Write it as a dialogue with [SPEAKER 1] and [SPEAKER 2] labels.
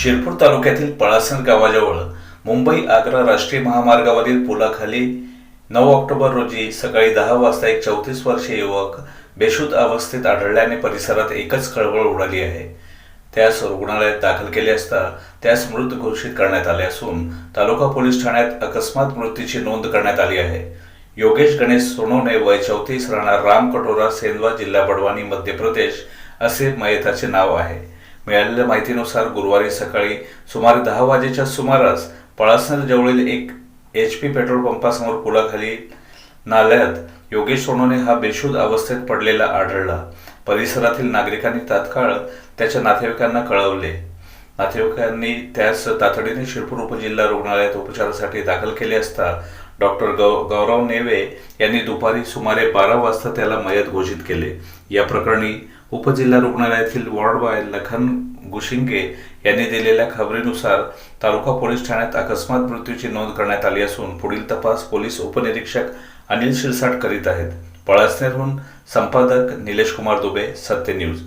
[SPEAKER 1] शिरपूर तालुक्यातील पळासन गावाजवळ मुंबई आग्रा राष्ट्रीय महामार्गावरील पुलाखाली नऊ ऑक्टोबर रोजी सकाळी दहा वाजता एक चौतीस वर्षीय युवक बेशुद्ध अवस्थेत आढळल्याने परिसरात एकच खळबळ उडाली आहे. त्यास रुग्णालयात दाखल केले असता त्यास मृत घोषित करण्यात आले असून तालुका पोलीस ठाण्यात अकस्मात मृत्यूची नोंद करण्यात आली आहे. योगेश गणेश सोनवणे वय चौतीस राहणार राम कटोरा सेंदवा जिल्हा बडवानी मध्य प्रदेश असे मयताचे नाव आहे. मिळालेल्या माहितीनुसार गुरुवारी सकाळी सुमारे दहा वाजेच्या सुमारास पळासनर जवळील एक एच पी पेट्रोल पंपासमोर पुलाखाली नाल्यात योगेश सोनोने हा बेशुद्ध अवस्थेत पडलेला आढळला. परिसरातील नागरिकांनी तात्काळ त्याच्या नातेवाईकांना कळवले. नातेवाईकांनी त्यास तातडीने शिरपूर उपजिल्हा रुग्णालयात उपचारासाठी दाखल केले असता डॉक्टर गौ गौरव नेवे यांनी दुपारी सुमारे बारा वाजता त्याला मयत घोषित केले. या प्रकरणी उपजिल्हा रुग्णालयातील वॉर्ड बॉय लखन गुशिंगे यांनी दिलेल्या खबरीनुसार तालुका पोलीस ठाण्यात अकस्मात मृत्यूची नोंद करण्यात आली असून पुढील तपास पोलीस उपनिरीक्षक अनिल शिरसाट करीत आहेत. पळसनेरहून संपादक निलेश कुमार दुबे सत्य न्यूज.